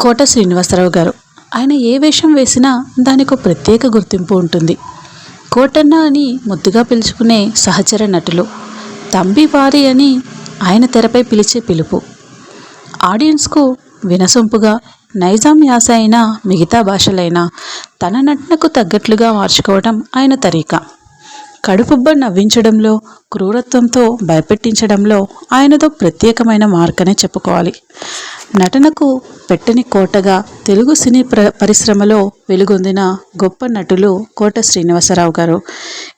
కోట శ్రీనివాసరావు గారు. ఆయన ఏ వేషం వేసినా దానికి ప్రత్యేక గుర్తింపు ఉంటుంది. కోటన్న అని ముద్దుగా పిలుచుకునే సహచర నటులు. తంబి వారి అని ఆయన తెరపై పిలిచే పిలుపు. ఆడియన్స్కు వినసొంపుగా నైజాం యాస అయినా మిగతా భాషలైనా తన నటనకు తగ్గట్లుగా మార్చుకోవడం ఆయన తరీకా. కడుపుబ్బ నవ్వించడంలో క్రూరత్వంతో భయపెట్టించడంలో ఆయనతో ప్రత్యేకమైన మార్కనే చెప్పుకోవాలి. నటనకు పెట్టని కోటగా తెలుగు సినీ ప్ర పరిశ్రమలో వెలుగొందిన గొప్ప నటులు కోట శ్రీనివాసరావు గారు.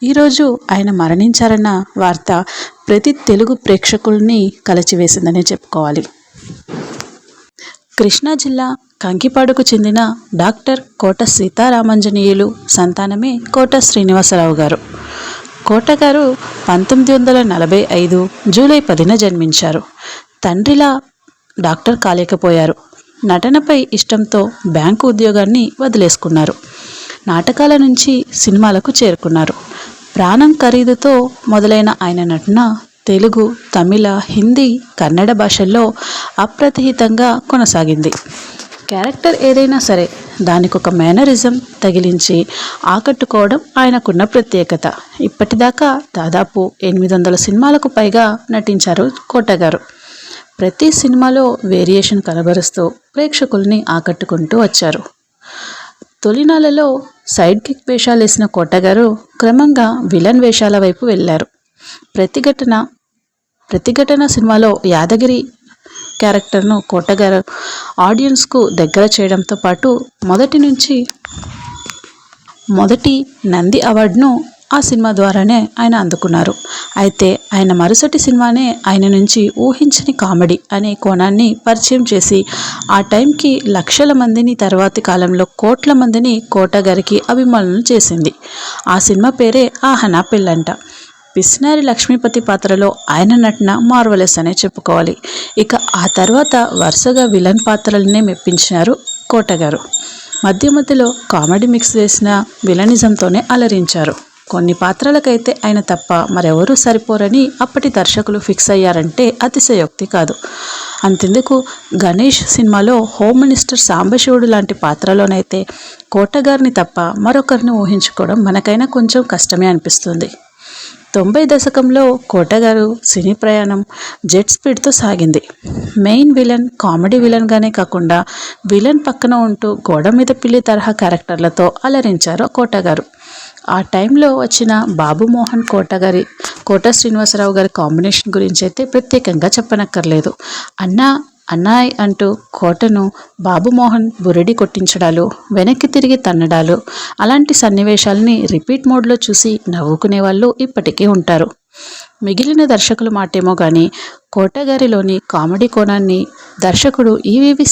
ఈరోజు ఆయన మరణించారన్న వార్త ప్రతి తెలుగు ప్రేక్షకుల్ని కలిచివేసిందనే చెప్పుకోవాలి. కృష్ణా జిల్లా కంకిపాడుకు చెందిన డాక్టర్ కోట సీతారామంజనీయులు సంతానమే కోట శ్రీనివాసరావు గారు. కోట గారు పంతొమ్మిది వందల నలభై ఐదు జూలై పదిన జన్మించారు. తండ్రిలా డాక్టర్ కాలేకపోయారు. నటనపై ఇష్టంతో బ్యాంకు ఉద్యోగాన్ని వదిలేసుకున్నారు. నాటకాల నుంచి సినిమాలకు చేరుకున్నారు. ప్రాణం ఖరీదుతో మొదలైన ఆయన నటన తెలుగు తమిళ హిందీ కన్నడ భాషల్లో అప్రతిహితంగా కొనసాగింది. క్యారెక్టర్ ఏదైనా సరే దానికి ఒక మేనరిజం తగిలించి ఆకట్టుకోవడం ఆయనకున్న ప్రత్యేకత. ఇప్పటిదాకా దాదాపు ఎనిమిది వందల సినిమాలకు పైగా నటించారు కోట గారు ప్రతి సినిమాలో వేరియేషన్ కనబరుస్తూ ప్రేక్షకుల్ని ఆకట్టుకుంటూ వచ్చారు. తొలినాళ్ళలో సైడ్ కిక్ వేషాలు వేసిన కోటగారు క్రమంగా విలన్ వేషాల వైపు వెళ్ళారు. ప్రతిఘటన ప్రతిఘటన సినిమాలో యాదగిరి క్యారెక్టర్ను కోటగారు ఆడియన్స్కు దగ్గర చేయడంతో పాటు మొదటి నుంచి మొదటి నంది అవార్డును ఆ సినిమా ద్వారానే ఆయన అందుకున్నారు. అయితే ఆయన మరుసటి సినిమానే ఆయన నుంచి ఊహించని కామెడీ అనే కోణాన్ని పరిచయం చేసి ఆ టైంకి లక్షల మందిని తర్వాతి కాలంలో కోట్ల మందిని కోటగారికి అభిమానులు చేసింది. ఆ సినిమా పేరే ఆహనా పెళ్ళంట పిసినారి లక్ష్మీపతి పాత్రలో ఆయన నటన మార్వలెస్ అనే చెప్పుకోవాలి. ఇక ఆ తర్వాత వరుసగా విలన్ పాత్రలనే మెప్పించినారు కోటగారు. మధ్య మధ్యలో కామెడీ మిక్స్ చేసిన విలనిజంతోనే అలరించారు. కొన్ని పాత్రలకైతే ఆయన తప్ప మరెవరూ సరిపోరని అప్పటి దర్శకులు ఫిక్స్ అయ్యారంటే అతిశయోక్తి కాదు. అంతెందుకు గణేష్ సినిమాలో హోమ్ మినిస్టర్ సాంబశివుడు లాంటి పాత్రలోనైతే కోటగారిని తప్ప మరొకరిని ఊహించుకోవడం మనకైనా కొంచెం కష్టమే అనిపిస్తుంది. తొంభై దశకంలో కోటగారు సినీ ప్రయాణం జెట్ స్పీడ్తో సాగింది. మెయిన్ విలన్ కామెడీ విలన్గానే కాకుండా విలన్ పక్కన ఉంటూ గోడ మీద పిల్లి తరహా క్యారెక్టర్లతో అలరించారు కోటగారు. ఆ టైంలో వచ్చిన బాబు మోహన్ కోట గారి కోట శ్రీనివాసరావు గారి కాంబినేషన్ గురించి అయితే ప్రత్యేకంగా చెప్పనక్కర్లేదు. అన్నా అన్నాయ్ అంటూ కోటను బాబుమోహన్ బురడి కొట్టించడాలు వెనక్కి తిరిగి తన్నడాలు అలాంటి సన్నివేశాలని రిపీట్ మోడ్లో చూసి నవ్వుకునే వాళ్ళు ఇప్పటికీ ఉంటారు. మిగిలిన దర్శకుల మాటేమో కానీ కోటగారిలోని కామెడీ కోణాన్ని దర్శకుడు ఈవీవి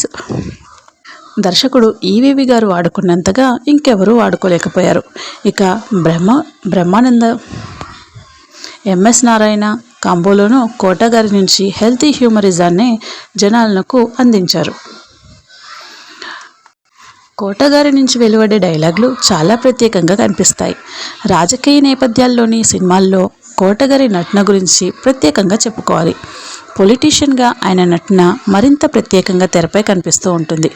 దర్శకుడు ఈవీవి గారు వాడుకున్నంతగా ఇంకెవరూ వాడుకోలేకపోయారు. ఇక బ్రహ్మ బ్రహ్మానంద ఎంఎస్ నారాయణ కాంబోలోనూ కోటగారి నుంచి హెల్తీ హ్యూమరిజాన్ని జనాలకు అందించారు. కోటగారి నుంచి వెలువడే డైలాగులు చాలా ప్రత్యేకంగా కనిపిస్తాయి. రాజకీయ నేపథ్యాల్లోని సినిమాల్లో కోటగారి నటన గురించి ప్రత్యేకంగా చెప్పుకోవాలి. పొలిటీషియన్గా ఆయన నటన మరింత ప్రత్యేకంగా తెరపై కనిపిస్తూ ఉంటుంది.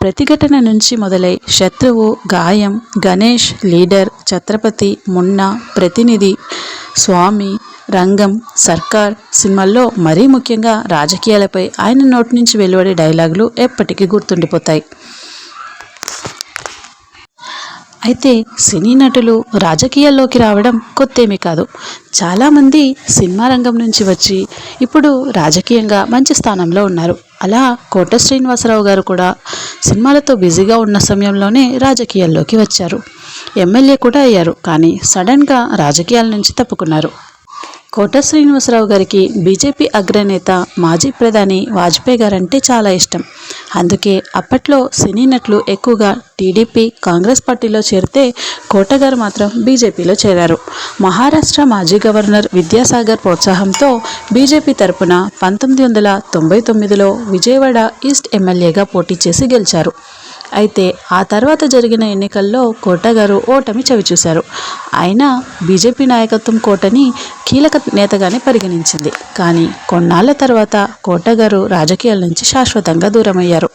ప్రతిఘటన నుంచి మొదలై శత్రువు గాయం గణేష్ లీడర్ ఛత్రపతి మున్నా ప్రతినిధి స్వామి రంగం సర్కార్ సినిమాల్లో మరీ ముఖ్యంగా రాజకీయాలపై ఆయన నోటి నుంచి వెలువడే డైలాగులు ఎప్పటికీ గుర్తుండిపోతాయి. అయితే సినీ నటులు రాజకీయాల్లోకి రావడం కొత్తేమీ కాదు. చాలామంది సినిమా రంగం నుంచి వచ్చి ఇప్పుడు రాజకీయంగా మంచి స్థానంలో ఉన్నారు. అలా కోట శ్రీనివాసరావు గారు కూడా సినిమాలతో బిజీగా ఉన్న సమయంలోనే రాజకీయాల్లోకి వచ్చారు. ఎమ్మెల్యే కూడా అయ్యారు. కానీ సడన్గా రాజకీయాల నుంచి తప్పుకున్నారు. కోట శ్రీనివాసరావు గారికి బీజేపీ అగ్రనేత మాజీ ప్రధాని వాజ్పేయి గారంటే చాలా ఇష్టం. అందుకే అప్పట్లో సినీ నటులు ఎక్కువగా టీడీపీ కాంగ్రెస్ పార్టీలో చేరితే కోటగారు మాత్రం బీజేపీలో చేరారు. మహారాష్ట్ర మాజీ గవర్నర్ విద్యాసాగర్ ప్రోత్సాహంతో బీజేపీ తరపున పంతొమ్మిది వందల తొంభై తొమ్మిదిలో విజయవాడ ఈస్ట్ ఎమ్మెల్యేగా పోటీ చేసి గెలిచారు. అయితే ఆ తర్వాత జరిగిన ఎన్నికల్లో కోట గారు ఓటమి చవిచూశారు అయినా బీజేపీ నాయకత్వం కోటని కీలక నేతగానే పరిగణించింది. కానీ కొన్నాళ్ళ తర్వాత కోట గారు రాజకీయాల నుంచి శాశ్వతంగా దూరమయ్యారు.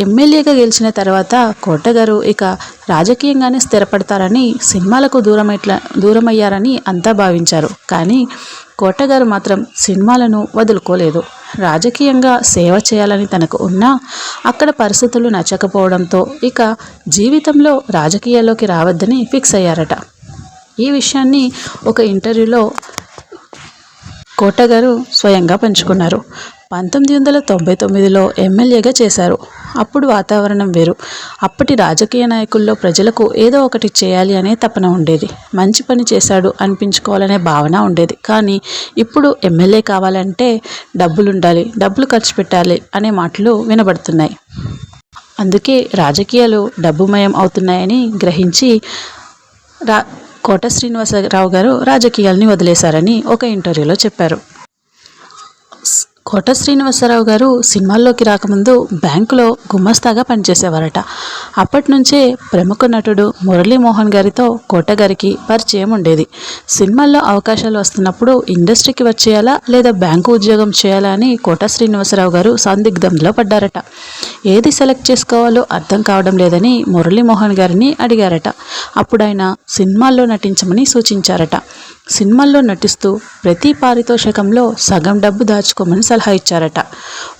ఎమ్మెల్యేగా గెలిచిన తర్వాత కోటగారు ఇక రాజకీయంగానే స్థిరపడతారని సినిమాలకు దూరమైట్ల దూరమయ్యారని అంతా భావించారు. కానీ కోటగారు మాత్రం సినిమాలను వదులుకోలేదు. రాజకీయంగా సేవ చేయాలని తనకు ఉన్నా అక్కడ పరిస్థితులు నచ్చకపోవడంతో ఇక జీవితంలో రాజకీయాల్లోకి రావద్దని ఫిక్స్ అయ్యారట. ఈ విషయాన్ని ఒక ఇంటర్వ్యూలో కోటగారు స్వయంగా పంచుకున్నారు. పంతొమ్మిది వందల తొంభై తొమ్మిదిలో ఎమ్మెల్యేగా చేశారు. అప్పుడు వాతావరణం వేరు. అప్పటి రాజకీయ నాయకుల్లో ప్రజలకు ఏదో ఒకటి చేయాలి అనే తపన ఉండేది. మంచి పని చేశాడు అనిపించుకోవాలనే భావన ఉండేది. కానీ ఇప్పుడు ఎమ్మెల్యే కావాలంటే డబ్బులు ఉండాలి డబ్బులు ఖర్చు పెట్టాలి అనే మాటలు వినబడుతున్నాయి. అందుకే రాజకీయాలు డబ్బుమయం అవుతున్నాయని గ్రహించి రా కోట శ్రీనివాసరావు గారు రాజకీయాల్ని వదిలేశారని ఒక ఇంటర్వ్యూలో చెప్పారు. కోట శ్రీనివాసరావు గారు సినిమాల్లోకి రాకముందు బ్యాంకులో గుమస్తాగా పనిచేసేవారట. అప్పటి నుంచే ప్రముఖ నటుడు మురళీమోహన్ గారితో కోట గారికి పరిచయం ఉండేది. సినిమాల్లో అవకాశాలు వస్తున్నప్పుడు ఇండస్ట్రీకి వచ్చేయాలా లేదా బ్యాంకు ఉద్యోగం చేయాలా అని కోట శ్రీనివాసరావు గారు సందిగ్ధంలో పడ్డారట. ఏది సెలెక్ట్ చేసుకోవాలో అర్థం కావడం లేదని మురళీమోహన్ గారిని అడిగారట. అప్పుడు ఆయన సినిమాల్లో నటించమని సూచించారట. సినిమాల్లో నటిస్తూ ప్రతి పారితోషికంలో సగం డబ్బు దాచుకోమని సలహా ఇచ్చారట.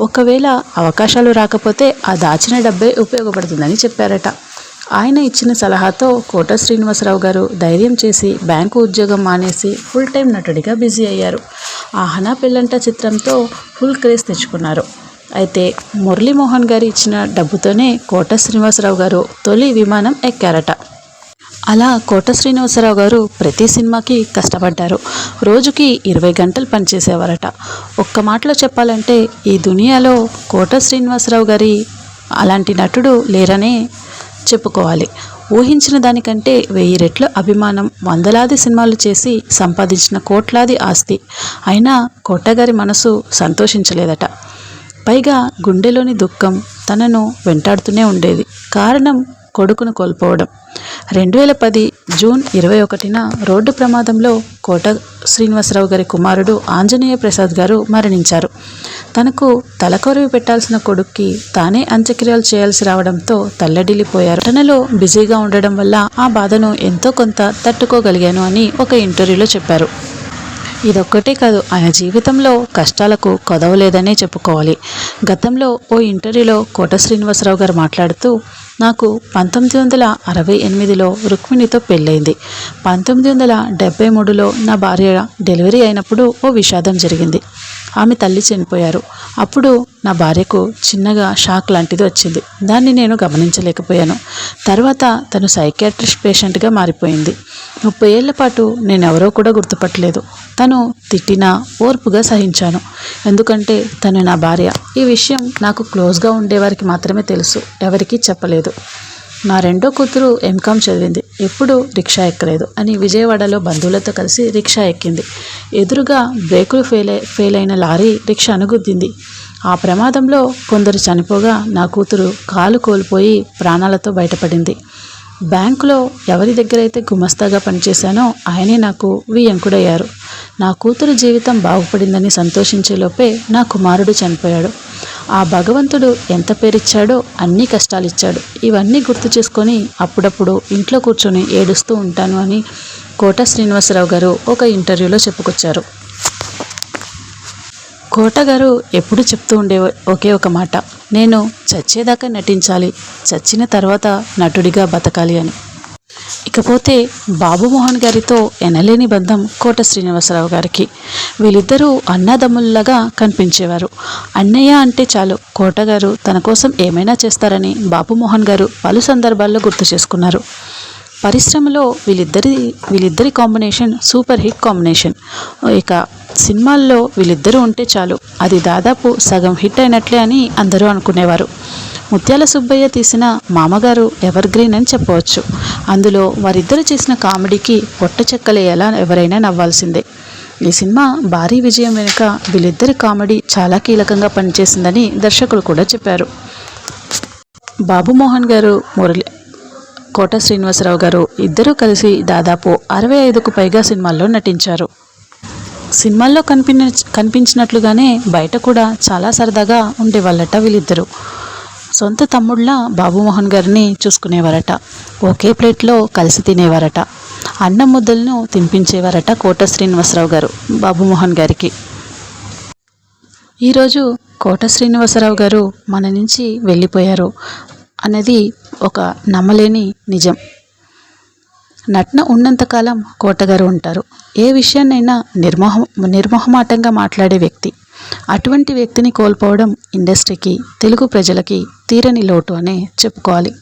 ఒకవేళ అవకాశాలు రాకపోతే ఆ దాచిన డబ్బే ఉపయోగపడుతుందని చెప్పారట. ఆయన ఇచ్చిన సలహాతో కోట శ్రీనివాసరావు గారు ధైర్యం చేసి బ్యాంకు ఉద్యోగం మానేసి ఫుల్ టైం నటుడిగా బిజీ అయ్యారు. ఆహనా పెళ్ళంట చిత్రంతో ఫుల్ క్రేజ్ తెచ్చుకున్నారు. అయితే మురళీమోహన్ గారు ఇచ్చిన డబ్బుతోనే కోట శ్రీనివాసరావు గారు తొలి విమానం ఎక్కారట. అలా కోట శ్రీనివాసరావు గారు ప్రతి సినిమాకి కష్టపడ్డారు. రోజుకి ఇరవై గంటలు పనిచేసేవారట. ఒక్క మాటలో చెప్పాలంటే ఈ దునియాలో కోట శ్రీనివాసరావు గారి అలాంటి నటుడు లేరనే చెప్పుకోవాలి. ఊహించిన దానికంటే వెయ్యి రెట్లు అభిమానం వందలాది సినిమాలు చేసి సంపాదించిన కోట్లాది ఆస్తి. అయినా కోటగారి మనసు సంతోషించలేదట. పైగా గుండెలోని దుఃఖం తనను వెంటాడుతూనే ఉండేది. కారణం కొడుకును కోల్పోవడం. రెండు వేల పది జూన్ ఇరవై ఒకటిన రోడ్డు ప్రమాదంలో కోట శ్రీనివాసరావు గారి కుమారుడు ఆంజనేయ ప్రసాద్ గారు మరణించారు. తనకు తలకొరివి పెట్టాల్సిన కొడుక్కి తానే అంత్యక్రియలు చేయాల్సి రావడంతో తల్లడిల్లిపోయారు. ఘటనలో బిజీగా ఉండడం వల్ల ఆ బాధను ఎంతో కొంత తట్టుకోగలిగాను అని ఒక ఇంటర్వ్యూలో చెప్పారు. ఇదొక్కటే కాదు ఆయన జీవితంలో కష్టాలకు కొదవలేదనే చెప్పుకోవాలి. గతంలో ఓ ఇంటర్వ్యూలో కోట శ్రీనివాసరావు గారు మాట్లాడుతూ నాకు పంతొమ్మిది వందల అరవై ఎనిమిదిలో రుక్మిణితో పెళ్ళైంది. పంతొమ్మిది వందల డెబ్బై మూడులో నా భార్య డెలివరీ అయినప్పుడు ఓ విషాదం జరిగింది. ఆమె తల్లి చనిపోయారు. అప్పుడు నా భార్యకు చిన్నగా షాక్ లాంటిది వచ్చింది. దాన్ని నేను గమనించలేకపోయాను. తర్వాత తను సైకాట్రిస్ట్ పేషెంట్గా మారిపోయింది. ముప్పై ఏళ్ళ పాటు నేను ఎవరో కూడా గుర్తుపట్టలేదు. తను తిట్టినా ఓర్పుగా సహించాను. ఎందుకంటే తను నా భార్య. ఈ విషయం నాకు క్లోజ్గా ఉండేవారికి మాత్రమే తెలుసు. ఎవరికీ చెప్పలేదు. నా రెండో కూతురు ఎంకామ్ చదివింది. ఎప్పుడు రిక్షా ఎక్కలేదు అని విజయవాడలో బంధువులతో కలిసి రిక్షా ఎక్కింది. ఎదురుగా బ్రేకులు ఫెయిల్ ఫెయిల్ అయిన లారీ రిక్షాను గుద్దింది ఆ ప్రమాదంలో కొందరు చనిపోగా నా కూతురు కాలు కోల్పోయి ప్రాణాలతో బయటపడింది. బ్యాంకులో ఎవరి దగ్గరైతే గుమస్తాగా పనిచేశానో ఆయనే నాకు వియంకుడయ్యారు నా కూతురు జీవితం బాగుపడిందని సంతోషించేలోపే నా కుమారుడు చనిపోయాడు. ఆ భగవంతుడు ఎంత పేరిచ్చాడో అన్ని కష్టాలు ఇచ్చాడు ఇవన్నీ గుర్తు చేసుకొని అప్పుడప్పుడు ఇంట్లో కూర్చొని ఏడుస్తూ ఉంటాను అని కోట శ్రీనివాసరావు గారు ఒక ఇంటర్వ్యూలో చెప్పుకొచ్చారు. కోట గారు ఎప్పుడు చెప్తూ ఉండే ఒకే ఒక మాట. నేను చచ్చేదాకా నటించాలి చచ్చిన తర్వాత నటుడిగా బతకాలి అని. ఇకపోతే బాబుమోహన్ గారితో ఎనలేని బంధం కోట శ్రీనివాసరావు గారికి. వీళ్ళిద్దరూ అన్నదమ్ముల్లాగా కనిపించేవారు. అన్నయ్య అంటే చాలు కోటగారు తన కోసం ఏమైనా చేస్తారని బాబుమోహన్ గారు పలు సందర్భాల్లో గుర్తు చేసుకున్నారు. పరిశ్రమలో వీళ్ళిద్దరి వీళ్ళిద్దరి కాంబినేషన్ సూపర్ హిట్ కాంబినేషన్. ఇక సినిమాల్లో వీళ్ళిద్దరూ ఉంటే చాలు. అది దాదాపు సగం హిట్ అయినట్లే అని అందరూ అనుకునేవారు. ముత్యాల సుబ్బయ్య తీసిన మామగారు ఎవర్ గ్రీన్ అని చెప్పవచ్చు. అందులో వారిద్దరు చేసిన కామెడీకి పొట్ట చెక్కలేయాలా ఎవరైనా నవ్వాల్సిందే. ఈ సినిమా భారీ విజయం వెనుక వీళ్ళిద్దరి కామెడీ చాలా కీలకంగా పనిచేసిందని దర్శకులు కూడా చెప్పారు. బాబుమోహన్ గారు మురళి కోట శ్రీనివాసరావు గారు ఇద్దరూ కలిసి దాదాపు అరవై ఐదుకు పైగా సినిమాల్లో నటించారు. సినిమాల్లో కనిపించ కనిపించినట్లుగానే బయట కూడా చాలా సరదాగా ఉండేవాళ్ళట వీళ్ళిద్దరూ. సొంత తమ్ముళ్ళ బాబుమోహన్ గారిని చూసుకునేవారట. ఒకే ప్లేట్లో కలిసి తినేవారట. అన్నం ముద్దలను తినిపించేవారట కోట శ్రీనివాసరావు గారు బాబుమోహన్ గారికి. ఈరోజు కోట శ్రీనివాసరావు గారు మన నుంచి వెళ్ళిపోయారు. అనేది ఒక నమ్మలేని నిజం. నటన ఉన్నంతకాలం కోటగారు ఉంటారు. ఏ విషయాన్నైనా నిర్మోహ నిర్మోహమాటంగా మాట్లాడే వ్యక్తి. అటువంటి వ్యక్తిని కోల్పోవడం ఇండస్ట్రీకి తెలుగు ప్రజలకి తీరని లోటు అనే చెప్పుకోవాలి.